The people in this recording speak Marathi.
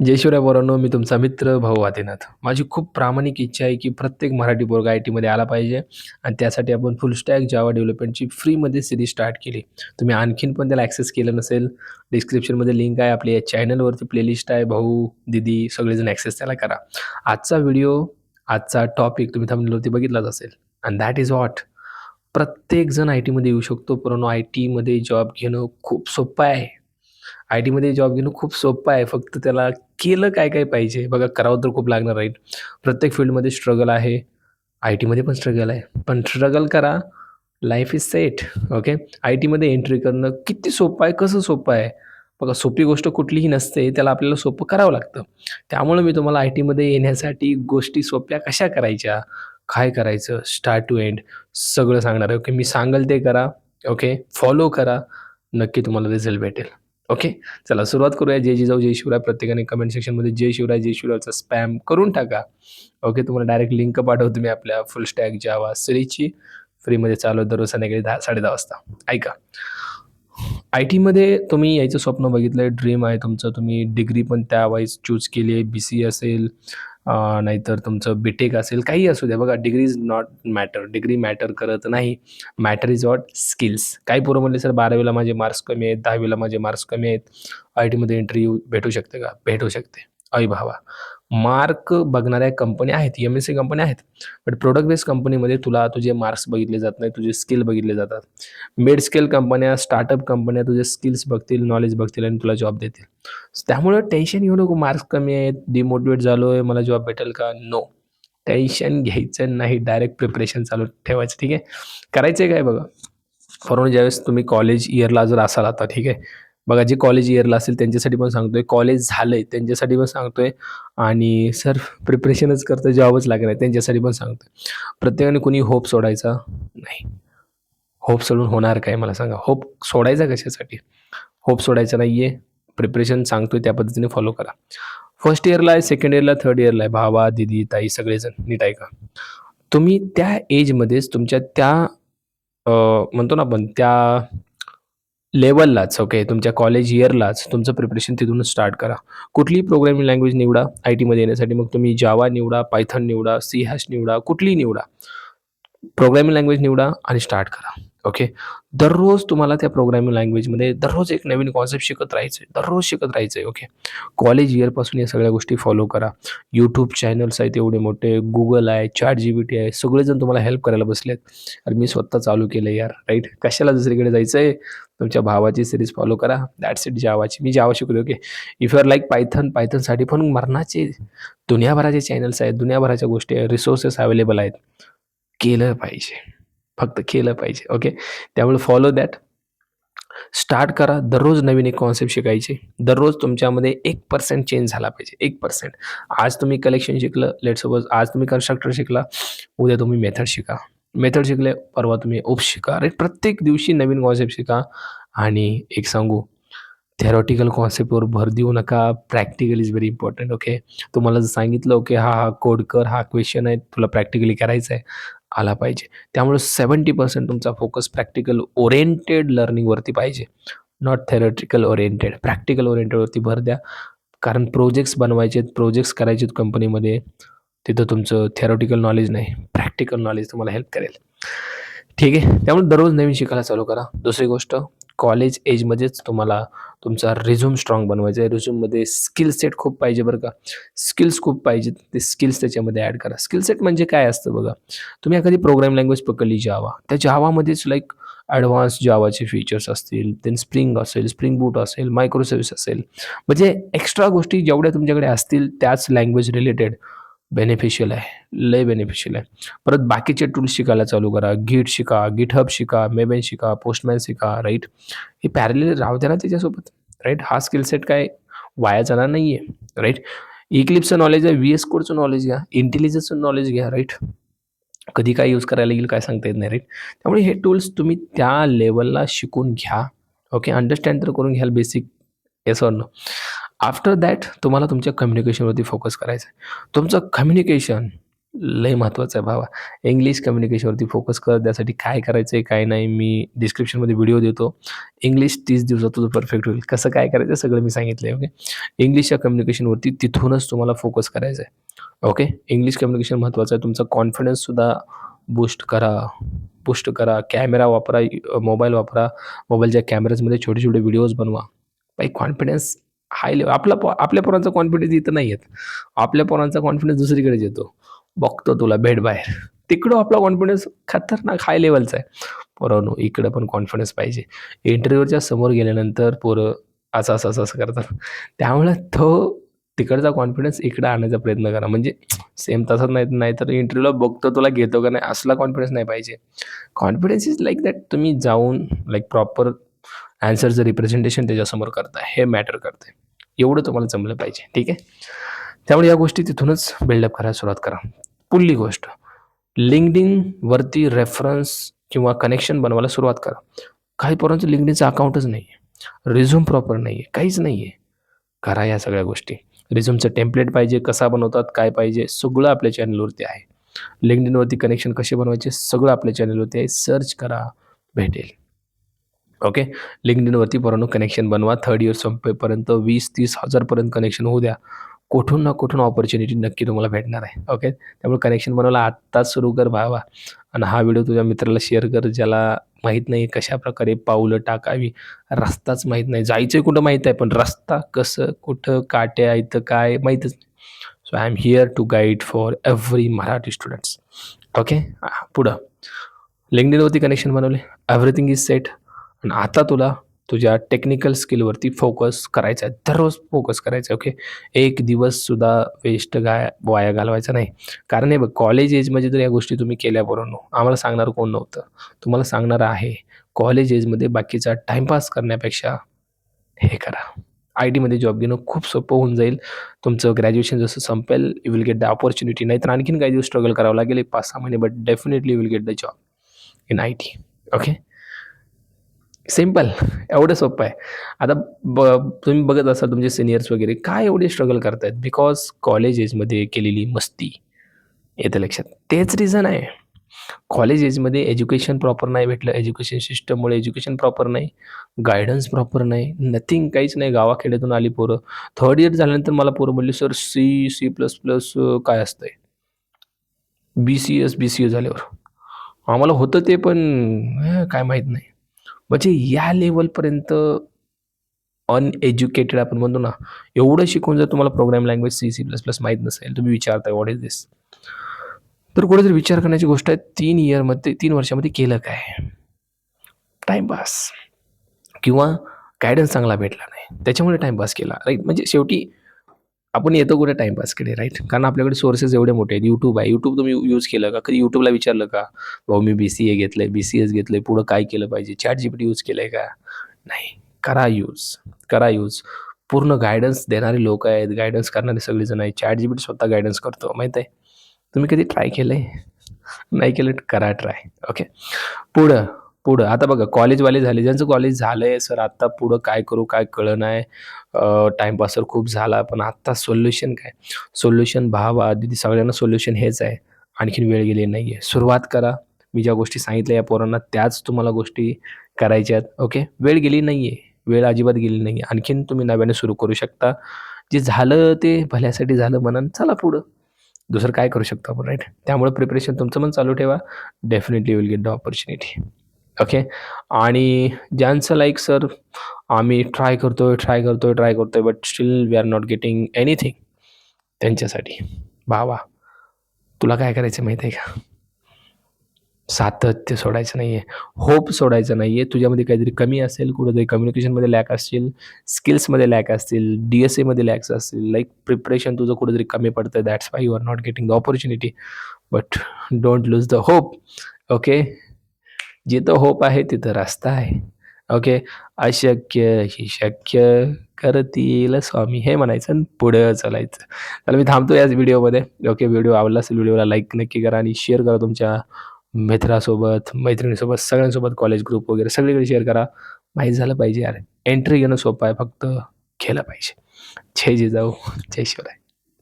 जयशिवराय बोरांनो मी तुमचा मित्र भाऊ आदिनाथ. माझी खूप प्रामाणिक इच्छा आहे, की प्रत्येक मराठी बोर्ग आय-टीमध्ये आला पाहिजे आणि त्यासाठी आपण फुल स्टॅक जावा डेव्हलपमेंटची फ्रीमध्ये सिरीज स्टार्ट केली. तुम्ही आणखीन पण त्याला ॲक्सेस केलं नसेल, डिस्क्रिप्शनमध्ये लिंक आहे. आपल्या या चॅनलवरती प्लेलिस्ट आहे. भाऊ, दीदी सगळेजण ॲक्सेस त्याला करा. आजचा व्हिडिओ, आजचा टॉपिक तुम्ही थांबलेवरती बघितलाच असेल अँड दॅट इज व्हॉट प्रत्येकजण आय-टीमध्ये येऊ शकतो, परंतु आय-टीमध्ये जॉब घेणं खूप सोपं आहे. आय-टीमध्ये जॉब घेणं खूप सोपं आहे. फक्त त्याला केलं काय-काय पाहिजे? बघा करावं तर खूप लागणार राईट. प्रत्येक फील्डमध्ये स्ट्रगल आहे. आय-टीमध्ये पण स्ट्रगल आहे. पण स्ट्रगल करा, लाईफ इज सेट. ओके. आय-टीमध्ये एंट्री करणं किती सोपं आहे? कसं सोपं आहे? बघा सोपी गोष्ट कुठलीही नसते. त्याला आपल्याला सोपं करावं लागतं. त्यामुळे मी तुम्हाला आय-टीमध्ये येण्यासाठी गोष्टी सोप्या कशा करायच्या? काय करायचं? स्टार्ट टू एंड सगळं सांगणार आहे. ओके. मी सांगेल ते करा. ओके. फॉलो करा. नक्की तुम्हाला रिझल्ट भेटेल. ओके. चला सुरुवात करूया. जय जिजाऊ, जय शिवराय. प्रत्येकाने कमेंट सेक्शनमध्ये जय शिवराय, जय शिवरायचा स्पॅम करून टाका. ओके. तुम्हाला डायरेक्ट लिंक पाठवतो मी आपल्या फुल स्टॅक जावा सिरीजची फ्रीमध्ये चालू दररोज संध्याकाळी 10 10:30 वाजता. ऐका. आय-टीमध्ये तुम्ही यायचं स्वप्न बघितलं आहे ड्रीम आहे तुमचं. तुम्ही डिग्री पण त्या वाईज चूज केली आहे. बी-सी असेल नाहीतर तुमचं बी-टेक असेल, काहीही असू द्या. बघा degree is not matter. Degree matter करत नाही. Matter is out skills. काही पोरं म्हणले, "सर 12वीला माझे मार्क्स कमी आहेत, 10वीला माझे मार्क्स कमी आहेत. आय-टीमध्ये इंटरव्ह्यू भेटू शकते का?" भेटू शकते. अविभावा भावा, मार्क बघणाऱ्या कंपन्या आहेत, एम एस सी कंपन्या आहेत. बट प्रोडक्ट बेस्ड कंपनीमध्ये तुला तुझे मार्क्स बघितले जात नाही, तुझे स्किल बघितले जातात. मिड स्केल कंपन्या, स्टार्टअप कंपन्या तुझे स्किल्स बघतील, नॉलेज बघतील आणि तुला जॉब देतील. त्यामुळं टेन्शन घेऊ नको. मार्क्स कमी आहेत, डिमोटिव्हेट झालोय, मला जॉब भेटेल का? नो. टेन्शन घ्यायचं नाही. डायरेक्ट प्रिपरेशन चालू ठेवायचं. ठीक आहे. करायचं काय बघा. फॉर ज्यावेळेस तुम्ही कॉलेज इयरला जर असाल आता, ठीक आहे. बघा जे कॉलेज इयरला असेल त्यांच्यासाठी पण सांगतोय, कॉलेज झालंय त्यांच्यासाठी पण सांगतोय आणि सर प्रिपरेशनच करतं जॉबच लागणार आहे त्यांच्यासाठी पण सांगतोय. प्रत्येकाने कुणी होप सोडायचा नाही. होप सोडून होणार काय मला सांगा? होप सोडायचा कशासाठी? होप सोडायचा नाही आहे प्रिपरेशन सांगतोय त्या पद्धतीने फॉलो करा. फर्स्ट इयरला आहे, सेकंड इयरला, थर्ड इयरला आहे. भावा, दीदी, ताई सगळेजण नीट ऐका. तुम्ही त्या एजमध्येच तुमच्या त्या म्हणतो ना आपण त्या लेवललाच ओके, तुमच्या कॉलेज इयरलाच तुमचं प्रिपरेशन तिथूनच स्टार्ट करा. कुठलीही प्रोग्रामिंग लँग्वेज निवडा आय-टीमध्ये येण्यासाठी. मग तुम्ही जावा निवडा, पायथन निवडा, सी हॅश निवडा, कुठलीही निवडा. प्रोग्रामिंग लँग्वेज निवडा आणि स्टार्ट करा. ओके. दररोज तुम्हाला त्या प्रोग्रामिंग लँग्वेजमध्ये दररोज एक नवीन कॉन्सेप्ट शिकत राहायचं आहे. दररोज शिकत राहायचं आहे. ओके. कॉलेज इयरपासून या सगळ्या गोष्टी फॉलो करा. यूट्यूब चॅनल्स आहेत एवढे मोठे, गुगल आहे, चॅट जी बी टी आहे, सगळेजण तुम्हाला हेल्प करायला बसलेत. आणि मी स्वतः चालू केलं यार, राईट. कशाला दुसरीकडे जायचंय? तुमच्या भावाची सिरीज फॉलो करा. दॅट्स इट जावाची. मी जावा शिकलो okay. If you are like Python, पायथनसाठी पण मरणाचे दुनियाभराचे चॅनल्स आहेत, दुनियाभराच्या गोष्टी आहेत, रिसोर्सेस अवेलेबल आहेत. केलं पाहिजे. फक्त केलं पाहिजे. ओके. त्यामुळे फॉलो दॅट. स्टार्ट करा. दररोज नवीन एक कॉन्सेप्ट शिकायचे. दररोज तुमच्यामध्ये एक पर्सेंट चेंज झाला पाहिजे. एक पर्सेंट आज तुम्ही कलेक्शन शिकलं, लेट सपोज आज तुम्ही कन्स्ट्रक्टर शिकला, उद्या तुम्ही मेथड शिका. मेथड शिकले, परवा तुम्ही ओप्स शिका. अरे प्रत्येक दिवशी नवीन कॉन्सेप्ट शिका आणि एक सांगू थेरॉटिकल कॉन्सेप्टवर भर देऊ नका. Practical is very important okay. तुम्हाला जर सांगितलं ओके, हा, हा कोड कर, हा क्वेश्चन आहे, तुला प्रॅक्टिकली करायचं आहे, आला पाहिजे. त्यामुळे 70% तुमचा फोकस प्रॅक्टिकल ओरिएंटेड लर्निंगवरती पाहिजे. Not theoretical oriented. प्रॅक्टिकल ओरिएंटेडवरती भर द्या. कारण प्रोजेक्ट्स बनवायचे आहेत, प्रोजेक्ट्स करायचे आहेत कंपनीमध्ये. तिथं तुमचं थेरॉटिकल नॉलेज नाही, प्रॅक्टिकल नॉलेज तुम्हाला हेल्प करेल. ठीक आहे. त्यामुळे दररोज नवीन शिकायला चालू करा. दुसरी गोष्ट कॉलेज एजमध्येच तुम्हाला तुमचा रिझ्यूम स्ट्राँग बनवायचा आहे. रिझ्यूममध्ये स्किल सेट खूप पाहिजे बरं का. स्किल्स खूप पाहिजेत. ते स्किल्स त्याच्यामध्ये ॲड करा. स्किल सेट म्हणजे काय असतं बघा. तुम्ही एखादी प्रोग्राम लँग्वेज पकडली जावा. त्या जावामध्येच लाईक ॲडव्हान्स जावाचे फीचर्स असतील, देन स्प्रिंग असेल, स्प्रिंग बूट असेल, मायक्रोसेव्हिस असेल. म्हणजे एक्स्ट्रा गोष्टी जेवढ्या तुमच्याकडे असतील त्याच लँग्वेज रिलेटेड बेनिफिशियल आहे. लय बेनिफिशियल आहे. परत बाकीचे टूल्स शिकायला चालू करा. गिट शिका, गिटहब शिका, मेबेन शिका, पोस्टमॅन शिका, राईट. हे पॅरलल राहू द्या ना त्याच्यासोबत, राईट. हा स्किल सेट काय वाया जाणार नाही आहे राईट. इक्लिप्सचं नॉलेज आहे, व्ही-एस कोडचं नॉलेज घ्या, इंटेलिजन्सचं नॉलेज घ्या, राईट. कधी काय यूज करायला येईल काय सांगता येत नाही, राईट. त्यामुळे हे टूल्स तुम्ही त्या लेवलला शिकून घ्या. ओके. अंडरस्टँड तर करून घ्याल basic. Yes or no. After that तुम्हाला तुमच्या कम्युनिकेशनवरती फोकस करायचं आहे. तुमचं कम्युनिकेशन लय महत्त्वाचं आहे भावा इंग्लिश कम्युनिकेशनवरती फोकस कर त्यासाठी काय करायचं आहे काय नाही मी डिस्क्रिप्शनमध्ये व्हिडिओ देतो. इंग्लिश तीस दिवसात तुझं परफेक्ट होईल. कसं काय करायचं सगळं मी सांगितलं आहे ओके इंग्लिशच्या कम्युनिकेशनवरती तिथूनच तुम्हाला फोकस करायचं आहे ओके इंग्लिश कम्युनिकेशन महत्त्वाचं आहे. तुमचा कॉन्फिडन्ससुद्धा बूस्ट करा. बूस्ट करा. कॅमेरा वापरा मोबाईल वापरा. मोबाईलच्या कॅमेराजमध्ये छोटे छोटे व्हिडिओज बनवा. बाई कॉन्फिडन्स हाय लेवल आपला आपल्या पोरांचा कॉन्फिडन्स इथं नाही येत आपल्या पोरांचा कॉन्फिडन्स दुसरीकडेच येतो. बघतो तुला भेट बाहेर. तिकडं आपला कॉन्फिडन्स खतरनाक हाय लेवलचा आहे. पोरांनो इकडं पण कॉन्फिडन्स पाहिजे. इंटरव्ह्यूच्या समोर गेल्यानंतर पोरं असं असं असं असं करतात. त्यामुळे तो तिकडचा कॉन्फिडन्स इकडं आणायचा प्रयत्न करा. म्हणजे सेम तसंच नाही नाही तर इंटरव्ह्यूला बघतो तुला घेतो का नाही असला कॉन्फिडन्स नाही पाहिजे. कॉन्फिडन्स इज लाईक दॅट तुम्ही जाऊन लाईक प्रॉपर ॲन्सरचं रिप्रेझेंटेशन त्याच्यासमोर करता हे मॅटर करते एवढं तुम्हाला जमलं पाहिजे. ठीक आहे? त्यामुळे या गोष्टी तिथूनच बिल्डअप करायला सुरुवात करा. पुढली गोष्ट लिंकडिनवरती रेफरन्स किंवा कनेक्शन बनवायला सुरुवात करा. काही पोरांचं लिंकडिनचं अकाउंटच नाही आहे रिझ्यूम प्रॉपर नाही आहे काहीच नाही आहे करा या सगळ्या गोष्टी. रिझ्यूमचं टेम्पलेट पाहिजे कसा बनवतात काय पाहिजे सगळं आपल्या चॅनलवरती आहे. लिंकडिनवरती कनेक्शन कसे बनवायचे सगळं आपल्या चॅनलवरती आहे. सर्च करा भेटेल. ओके लिंकडिनवरती पोरांनो कनेक्शन बनवा. थर्ड इयर संपेपर्यंत वीस तीस हजारपर्यंत कनेक्शन होऊ द्या. कुठून ना कुठून ऑपॉर्च्युनिटी नक्की तुम्हाला भेटणार आहे. ओके त्यामुळे कनेक्शन बनवायला आत्ताच सुरू कर भावा. आणि हा व्हिडिओ तुझ्या मित्राला शेअर कर ज्याला माहीत नाही कशा प्रकारे पावलं टाकावी. रस्ताच माहीत नाही. जायचं कुठं माहीत आहे पण रस्ता कसं कुठं काट्या इथं काय माहीतच नाही. So I am here to guide for every Marathi students okay पुढं. लिंकडिनवरती कनेक्शन बनवले. एव्हरीथिंग इज सेट आणि आता तुला तुझ्या टेक्निकल स्किलवरती फोकस करायचा आहे. दररोज फोकस करायचा आहे ओके एक दिवससुद्धा वेस्ट गाय वाया घालवायचा नाही. कारण हे बघ कॉलेज एजमध्ये तर या गोष्टी तुम्ही केल्या बरोबर आम्हाला सांगणार कोण नव्हतं. तुम्हाला सांगणार आहे कॉलेज एजमध्ये बाकीचा टाईमपास करण्यापेक्षा हे करा. आय टीमध्ये जॉब घेणं खूप सोपं होऊन जाईल. तुमचं ग्रॅज्युएशन जसं संपेल you will get the opportunity नाही तर आणखीन काही दिवस स्ट्रगल करावं लागेल एक पाच सहा महिने but definitely will get the job in I T okay simple एवढं सोपं आहे. आता ब तुम्ही बघत असाल तुमचे सिनियर्स वगैरे काय एवढे स्ट्रगल करतायत? बिकॉज कॉलेज एजमध्ये केलेली मस्ती. येतं लक्षात. तेच रिझन आहे. कॉलेज एजमध्ये एज्युकेशन प्रॉपर नाही भेटलं. एज्युकेशन सिस्टममुळे एज्युकेशन प्रॉपर नाही. गायडन्स प्रॉपर नाही. नथिंग काहीच नाही. गावाखेड्यातून आली पोरं. थर्ड इयर झाल्यानंतर मला पोरं म्हणली sir C C plus plus काय असतंय? B C S B C A झाल्यावर. आम्हाला होतं ते पण काय माहीत नाही. म्हणजे या लेवलपर्यंत अनएज्युकेटेड आपण म्हणतो ना एवढं शिकून जर तुम्हाला program language C C plus plus माहीत नसेल तुम्ही विचारताय व्हॉट इज दिस तर कुठेतरी विचार करण्याची गोष्ट आहे तीन इयरमध्ये तीन वर्षामध्ये केलं काय? टाईमपास किंवा गायडन्स चांगला भेटला नाही. त्याच्यामुळे टाईमपास केला. राईट म्हणजे शेवटी आपण येतो कुठे टाईमपासकडे राईट कारण आपल्याकडे सोर्सेस एवढे मोठे आहेत. यूट्यूब आहे. यूट्यूब तुम्ही यूज केलं का? कधी यूट्यूबला विचारलं का? भाऊ मी बी सी ए घेतलं आहे बी सी एस घेतलं आहे पुढं काय केलं पाहिजे? Chat G P T use केलं आहे का? नाही. करा यूज करा यूज पूर्ण गायडन्स देणारे लोक आहेत. गायडन्स करणारे सगळेजण आहेत. चॅट जी पी टी स्वतः गायडन्स करतो. माहीत आहे? तुम्ही कधी ट्राय केलं आहे नाही केलं करा ट्राय ओके पुढं पुढं. आता बघा कॉलेजवाले झाले. ज्यांचं कॉलेज झालं आहे सर आत्ता पुढं काय करू काय कळलं नाही टाईमपास खूप झाला पण आत्ता सोल्युशन काय? सोल्युशन भावा दिदी सगळ्यांना सोल्युशन हेच आहे. आणखीन वेळ गेली नाही आहे सुरुवात करा. मी ज्या गोष्टी सांगितल्या या पोरांना त्याच तुम्हाला गोष्टी करायच्या आहेत. ओके वेळ गेली नाही आहे वेळ अजिबात गेली नाही आहे आणखीन तुम्ही नव्याने सुरू करू शकता. जे झालं ते भल्यासाठी झालं म्हणून चला पुढं. दुसरं काय करू शकतो आपण राईट त्यामुळे प्रिपरेशन तुमचं पण चालू ठेवा. Definitely will get the opportunity okay आणि ज्यांचं लाईक सर आम्ही ट्राय करतोय ट्राय करतोय ट्राय करतोय but still we are not getting anything त्यांच्यासाठी. भावा तुला काय करायचं माहीत आहे का? सातत्य सोडायचं नाही आहे होप सोडायचं नाही आहे तुझ्यामध्ये काहीतरी कमी असेल कुठंतरी कम्युनिकेशनमध्ये लॅक असतील स्किल्समध्ये लॅक असतील डी एस एमध्ये लॅक्स असतील लाईक प्रिपरेशन तुझं कुठंतरी कमी पडतं that's why you are not getting the opportunity but don't lose the hope okay जिथं होप आहे तिथं रस्ता आहे. ओके अशक्य ही शक्य करतील स्वामी. हे म्हणायचं आणि पुढं चालायचं. तर मी थांबतो याच व्हिडिओमध्ये. ओके व्हिडिओ आवडला असेल व्हिडिओला लाईक नक्की करा आणि शेअर करा तुमच्या मित्रासोबत मैत्रिणीसोबत सगळ्यांसोबत कॉलेज ग्रुप वगैरे. सगळीकडे शेअर करा. माहीत झालं पाहिजे यार. एंट्री घेणं सोपं आहे फक्त केलं पाहिजे. जय जिजाऊ. जय शिवराय.